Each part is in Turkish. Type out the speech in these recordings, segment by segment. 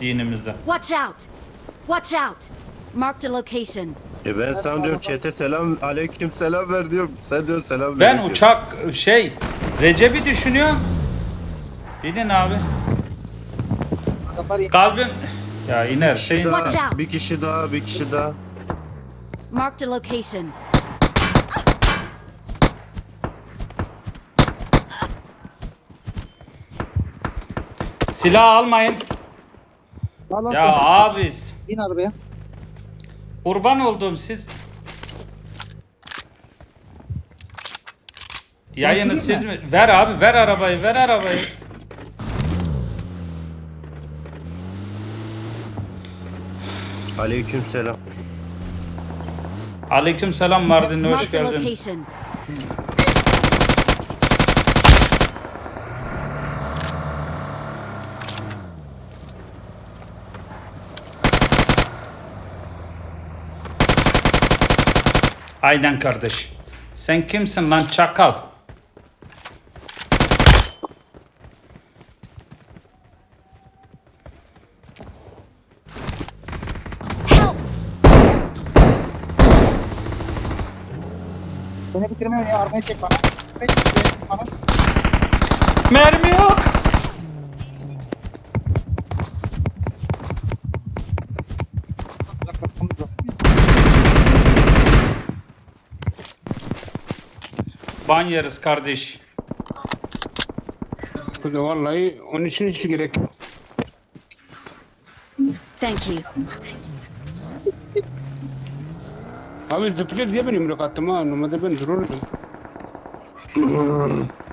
dinimizde. Watch out! Watch out! Marked a location. E ben sana diyorum chat'e selam aleyküm selam ver diyorum. Sen diyorsun selam Ben ver. uçak şey Recep'i düşünüyorum. Binin abi. Adamlar Kalbim ya iner şeyin. Watch out. Bir kişi daha bir kişi daha. Marked a location. Silah almayın. Lan lan Ya sen abi bin arabaya. kurban olduğum siz. Yayını Ben siz mi? Ver abi ver arabayı ver arabayı. Aleyküm selam. Aleyküm selam Mardin'e hoş Marked a geldin. location. Aynen kardeş. Sen kimsin lan çakal? Beni bitirme oynuyor. Arabaya çek bana. Çek bana. Mermi yok. Ban yeriz kardeş. Çünkü vallahi onun için hiç gerek yok. Thank you. Abi zıplıyor diye ben yumruk attım ha. Normalde ben dururdum.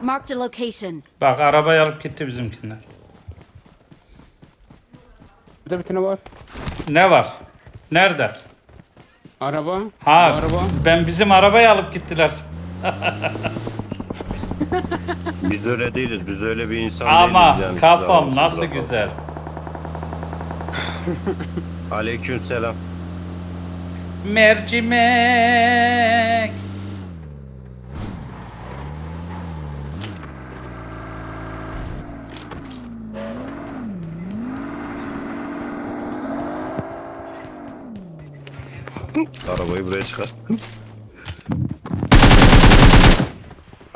Marked a location. Bak arabayı alıp gitti bizimkiler. Burada bir tane var. Ne var? Nerede? Araba. Ha Araba. ben bizim arabayı alıp gittiler. Biz öyle değiliz. Biz öyle bir insan Ama değiliz yani. kafam Kusura nasıl bakma. güzel. Aleyküm selam. Mercimek. Arabayı buraya çıkar.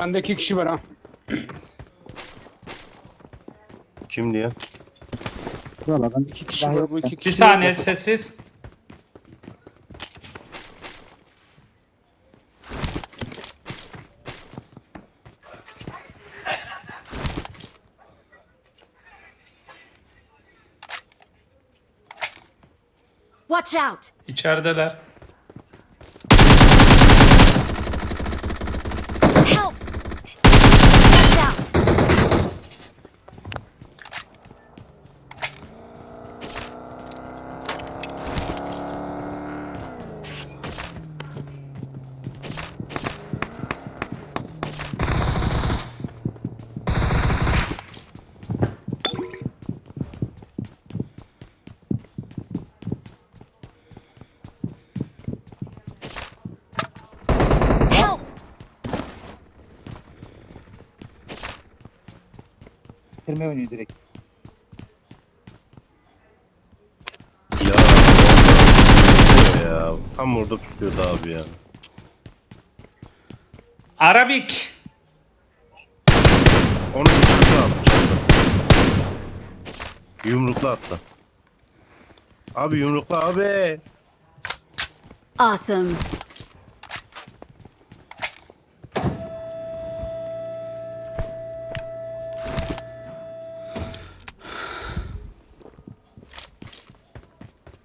Bende iki kişi var ha. Kim diye? Valla ben İki kişi Daha var. yok Bu iki kişi Bir yok. saniye sessiz. Watch out! İçerideler. Bitirme oynuyor direkt. Ya. ya. Tam orada tutuyordu abi ya. Arabik. Onu bıçakla al. bıçakla. Yumrukla atla. Abi yumrukla abi. Awesome.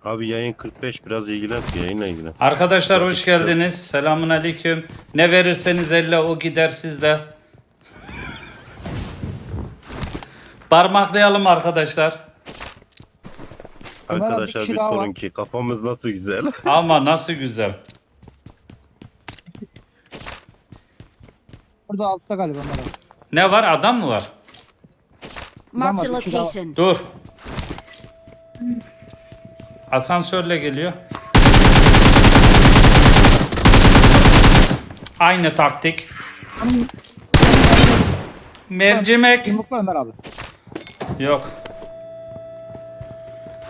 Abi yayın 45 biraz ilgilen yayınla ilgilen. Arkadaşlar hoş geldiniz. Selamun aleyküm. Ne verirseniz elle o gider sizde. Parmaklayalım arkadaşlar. Ömer abi, bir Arkadaşlar kişi bir daha var. sorun ki kafamız nasıl güzel. Ama nasıl güzel. Burada altta galiba Ömer abi. Ne var adam mı var? Marked a Tamam, bir şey daha- location. Dur. Asansörle geliyor. Aynı taktik. Mercimek. Yumrukla Ömer abi. Yok.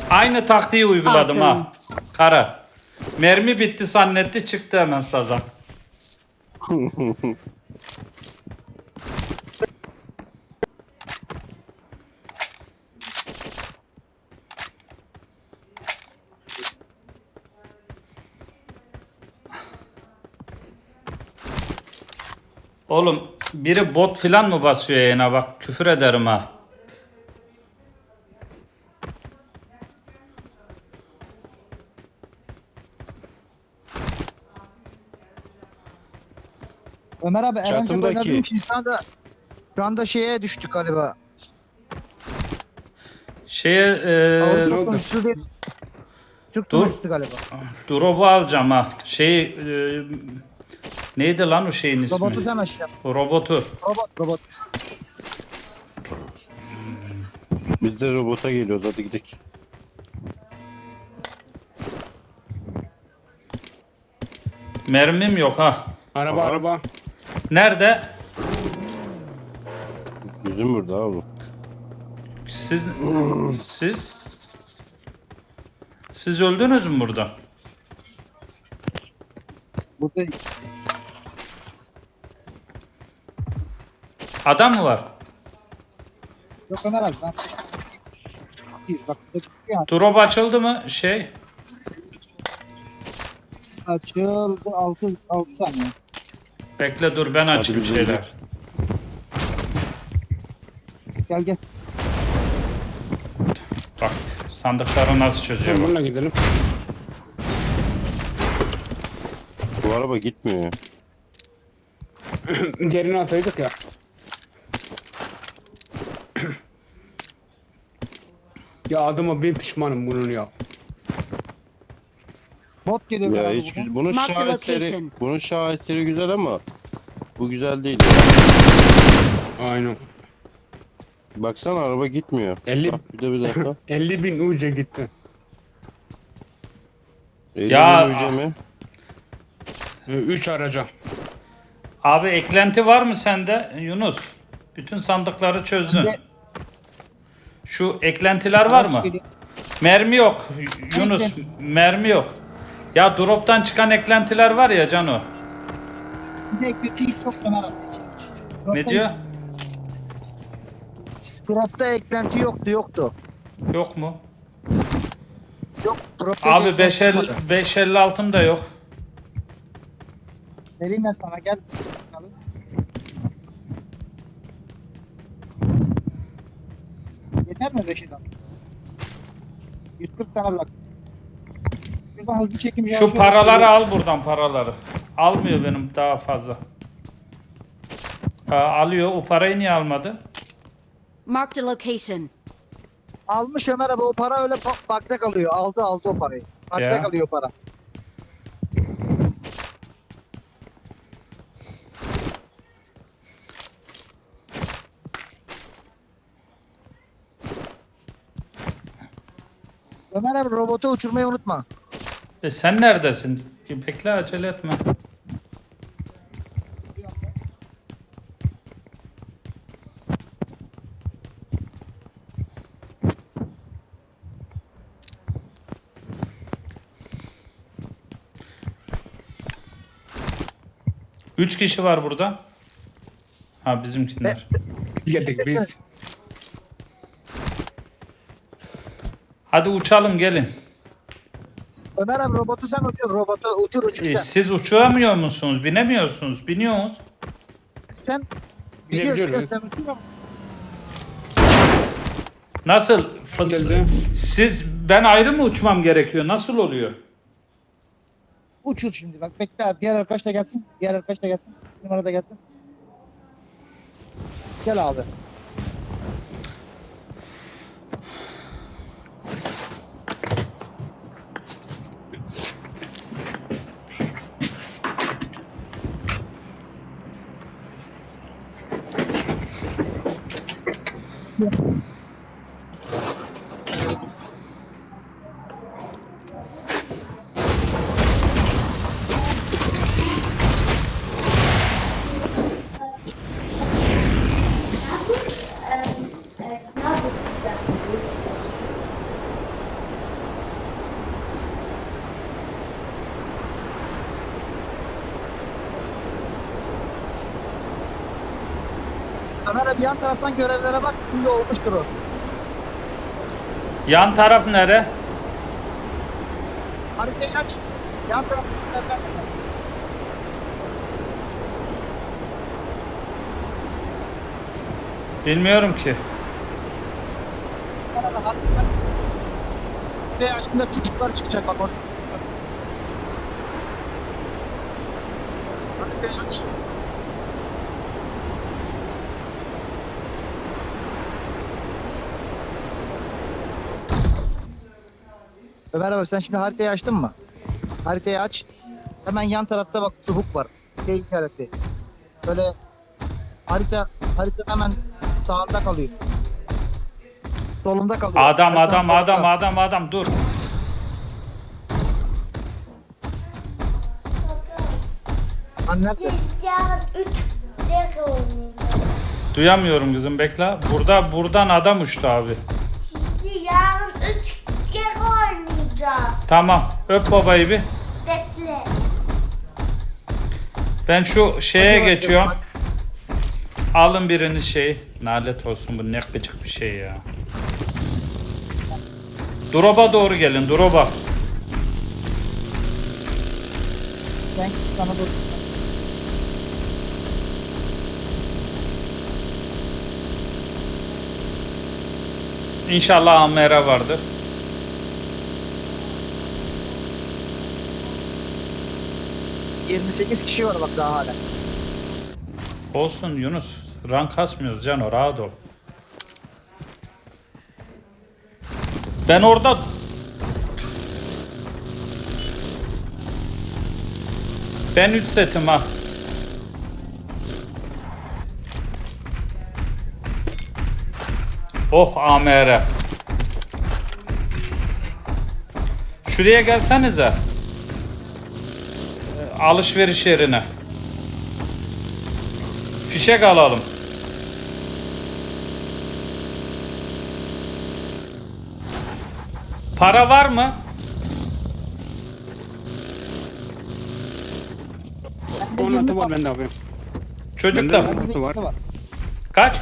Aynı taktiği uyguladım Awesome. ha. Kara. Mermi bitti zannetti çıktı hemen sazan. Oğlum biri bot filan mı basıyor yayına bak küfür ederim ha. Ömer abi Erencil Çatımdaki. oynadığım için şu anda şu anda şeye düştük galiba. Şeye e, Avrupa sunucusu değil. Türk Dur. sunucusu galiba. drop'u alacağım ha. Şey e, neydi lan o şeyin ismi? Robotu hemen şey yap. Robotu. Robot robot. Biz de robota geliyoruz hadi gidelim. Mermim yok ha. Araba Aha. araba. Nerede? Bizim burada abi. Siz siz siz öldünüz mü burada? Burada Adam mı var? yok Ömer abi ben. Değil, Bak ya Drop açıldı mı? Şey açıldı 6 6 saniye. bekle dur ben açayım bizim şeyler. Gel gel. Bak sandıkları nasıl çözüyor bak. Bununla gidelim. Bu araba gitmiyor ya. Diğerini alsaydık ya. Ya adıma bin pişmanım bunun ya. Bot geliyor. Ya galiba hiç buradan. güzel. Bunun Mark the şahitleri, location. bunun şahitleri güzel ama bu güzel değil. Aynen. Baksana araba gitmiyor. 50 Bak, bir de bir dakika. 50 bin uca gitti. 50 Ya- bin UC mi? 3 araca. Abi eklenti var mı sende Yunus? Bütün sandıkları çözdün. Bende- Şu eklentiler var mı? Mermi yok Yunus. Mermi yok. Ya drop'tan çıkan eklentiler var ya Cano. Bir de Ömer abi. Ne Drop'ta- diyor? Drop'ta eklenti yoktu yoktu. Yok mu? Yok drop'ta Abi eklenti 550 çıkmadı. 556'm da yok. Vereyim ben sana gel. Yeter mi 5 adam? 140 tane bırak. Şuradan hızlı çekim Şu yavaş paraları al buradan paraları. Almıyor benim daha fazla. Ha, alıyor. O parayı niye almadı? Marked a location. Almış Ömer abi o para öyle pa- bakta kalıyor. Aldı aldı o parayı. Bakta Ya. kalıyor para. Ömer abi robotu uçurmayı unutma. E sen neredesin? Bekle acele etme. Üç kişi var burada. Ha bizimkiler. Geldik biz. Hadi uçalım gelin. Ömer abi robotu sen uçur. Robotu uçur uçur E, sen. siz uçuramıyor musunuz? Binemiyorsunuz. Biniyorsunuz. Sen biliyorsun sen ama Nasıl? Fıs- Geldi. siz ben ayrı mı uçmam gerekiyor? Nasıl oluyor? uçur şimdi bak bekle abi. Diğer arkadaş da gelsin. Diğer arkadaş da gelsin. Numara da gelsin. Gel abi. Kamera bir yan taraftan görevlere bak. Şimdi olmuştur o. Yan taraf nere? Haritayı aç. Yan bak. Bilmiyorum ki. Haritayı açtığında çocuklar çıkacak bak orada. Haritayı aç. Ömer abi sen şimdi haritayı açtın mı? Haritayı aç. Hemen yan tarafta bak çubuk var. Şey işareti. Böyle harita harita hemen sağında kalıyor. Solunda kalıyor. Adam Haritanın adam adam solunda. adam adam dur. 3 dakika oynayacağız. Duyamıyorum kızım bekle. Burada buradan adam uçtu abi. Tamam. Öp babayı bir. Bekle. Ben şu şeye Hadi geçiyorum. Alın birini şey. Nalet olsun bu ne gıcık bir şey ya. Drop'a doğru gelin. Drop'a. Ben sana dur. İnşallah Amera vardır. 28 kişi var bak daha hala. Olsun Yunus. Rank kasmıyoruz Cano rahat ol. Ben orada Ben 3 setim ha. Oh AMR. Şuraya gelsenize. Alışveriş yerine. Fişek alalım. Para var mı? Bende 16 20 var bende abi. Çocukta Bende Nasıl var? 20 var. kaç?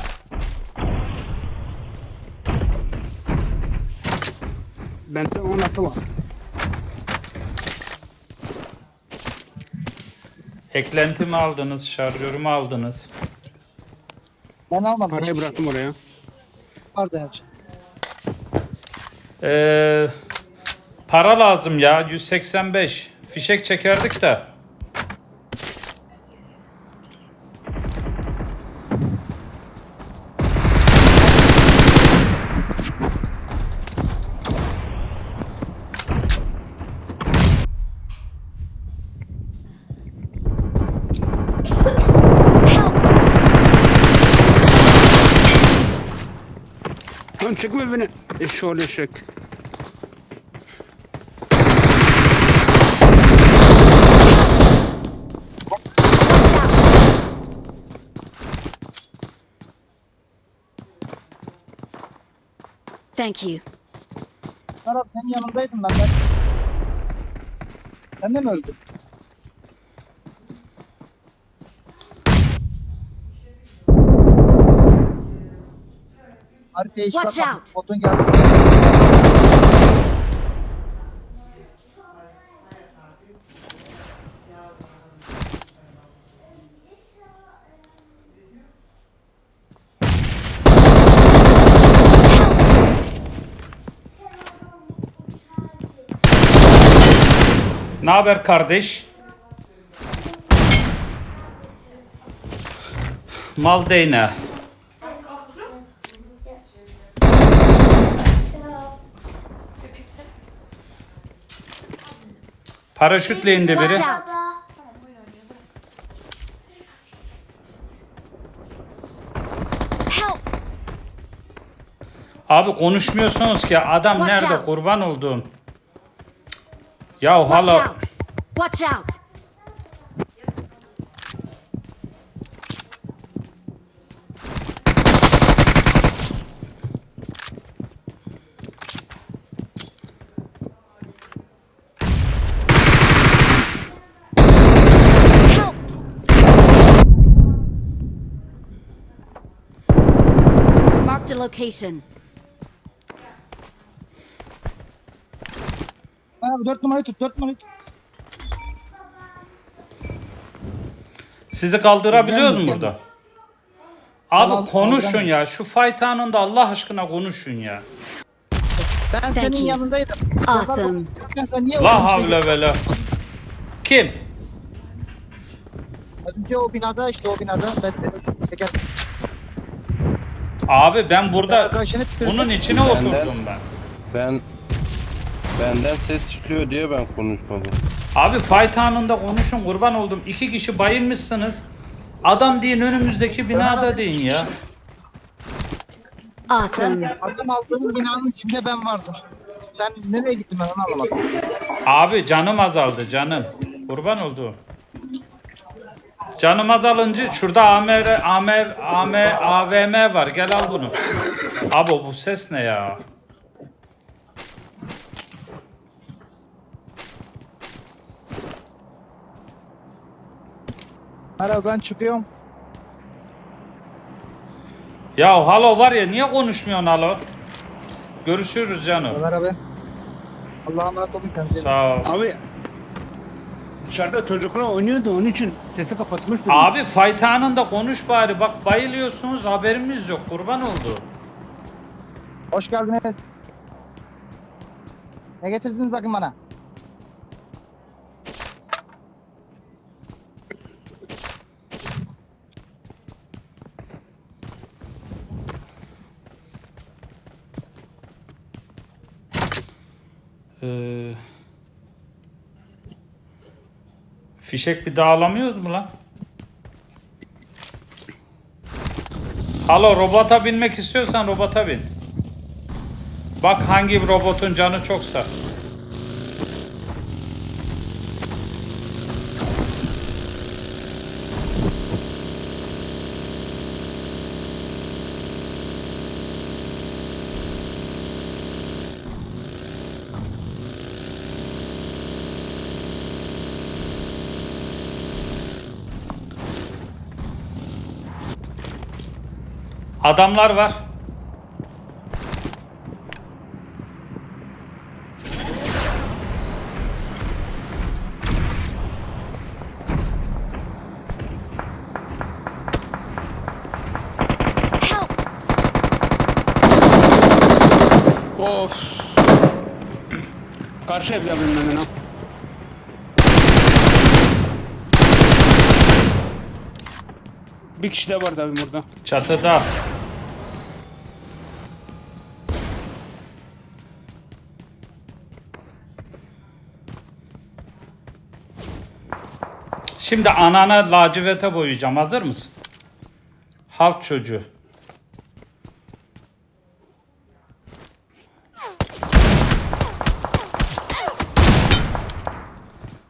Bende 16 var. Eklenti mi aldınız? Şarjörü mü aldınız? Ben almadım. Parayı hiçbir şey. bıraktım oraya. Vardı her şey. Ee, para lazım ya 185. Fişek çekerdik de. Lan çekme beni. Eşşoğlu eşek. Thank you. Abi senin yanındaydım ben. ben. Sen de mi öldün? Haritaya hiç Watch bakmadım. out. Botun geldi. Ne haber kardeş? Mal değne. Paraşütle indi biri. Watch out. Help! Abi konuşmuyorsunuz ki adam Watch nerede kurban olduğum. Ya Watch hala out! Watch out! Location. Abi 4 numarayı tut 4 numarayı tut. Sizi kaldırabiliyoruz mu burada? Abi Tamam, konuşun kaldıramıyorum. ya. Şu fight anında Allah aşkına konuşun ya. Ben senin you. yanındaydım. Awesome. Sen, sen niye La işte- havle ve la. Kim? Az önce o binada işte o binada ben de çeker. Abi ben burada Arkadaşını bunun içine oturdum ben. Ben benden ses çıkıyor diye ben konuşmadım. Abi fight anında konuşun kurban oldum. İki kişi bayılmışsınız. Adam deyin önümüzdeki binada deyin ya. Awesome. Adam aldığın binanın içinde ben vardım. Sen nereye gittin ben onu anlamadım. Abi canım azaldı canım. Kurban oldu. Canım azalınca şurada AMR, AMR, AMR, AVM var. Gel al bunu. Abi bu ses ne ya? Merhaba ben çıkıyorum. Ya halo var ya niye konuşmuyorsun halo? Görüşürüz canım. Ömer abi. Allah'a emanet olun kendinize. Sağ ol. Abi dışarıda çocuklar oynuyordu onun için sesi kapatmıştım. Abi fight anında konuş bari. Bak bayılıyorsunuz haberimiz yok. Kurban oldu. Hoş geldiniz. Ne getirdiniz bakın bana? Ee, fişek bir dağılamıyoruz mu lan? Halo robota binmek istiyorsan robota bin. Bak hangi robotun canı çoksa. Adamlar var. Of. Karşı evde hemen ha. Bir kişi de var tabii burada. Çatıda. Şimdi anana lacivete boyayacağım. Hazır mısın? Halk çocuğu.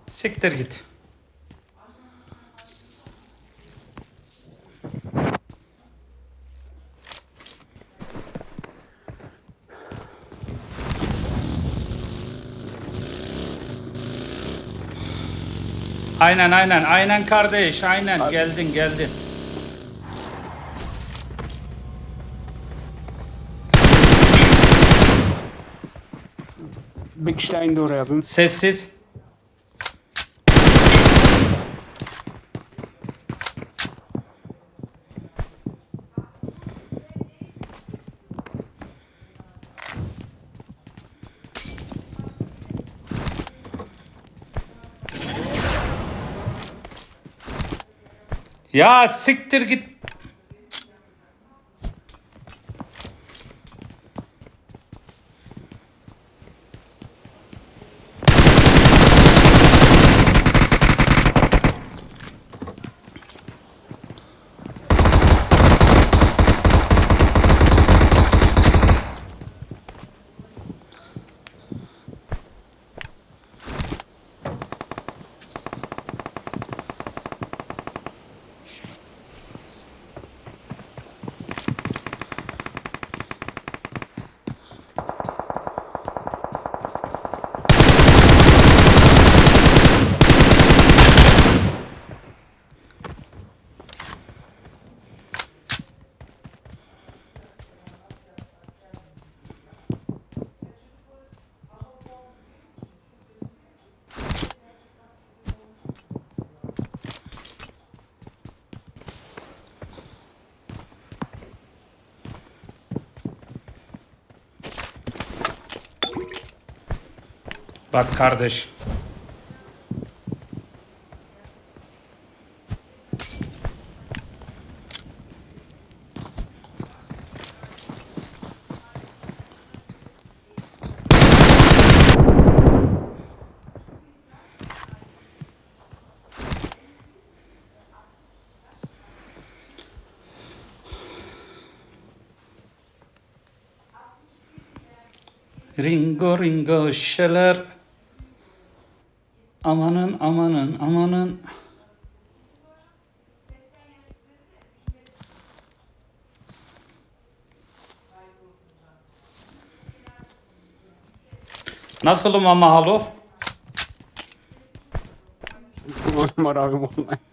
Siktir git. Aynen aynen aynen kardeş aynen geldin geldin. Bir kişi daha indi oraya abim. Sessiz. Ya siktir git. Bak kardeş. Ringo ringo şeler. Amanın amanın. Nasılım ama halo? Numara abi vallahi.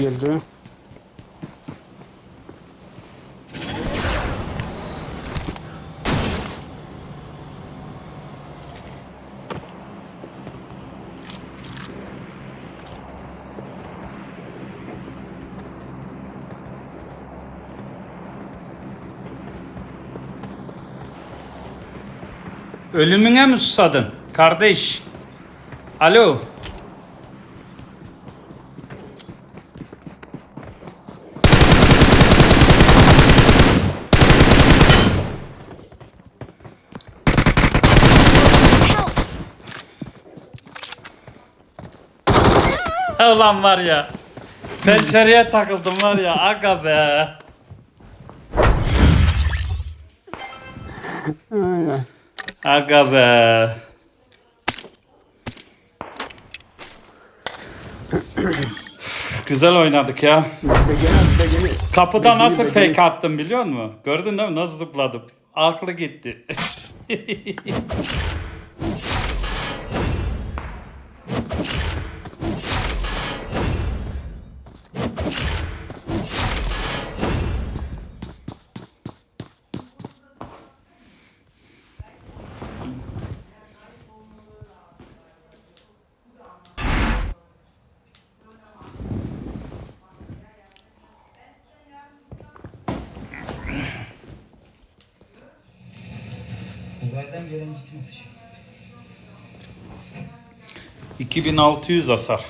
Geldi. Ölümüne mi susadın kardeş? Alo. Ulan var ya. Pencereye takıldım var ya. Aga be. Aynen. Aga be. Güzel oynadık ya. Kapıda nasıl fake attım biliyor musun? Gördün değil mi? Nasıl zıpladım? Aklı gitti. Uzaydan gelen cisim atışı. 2600 hasar.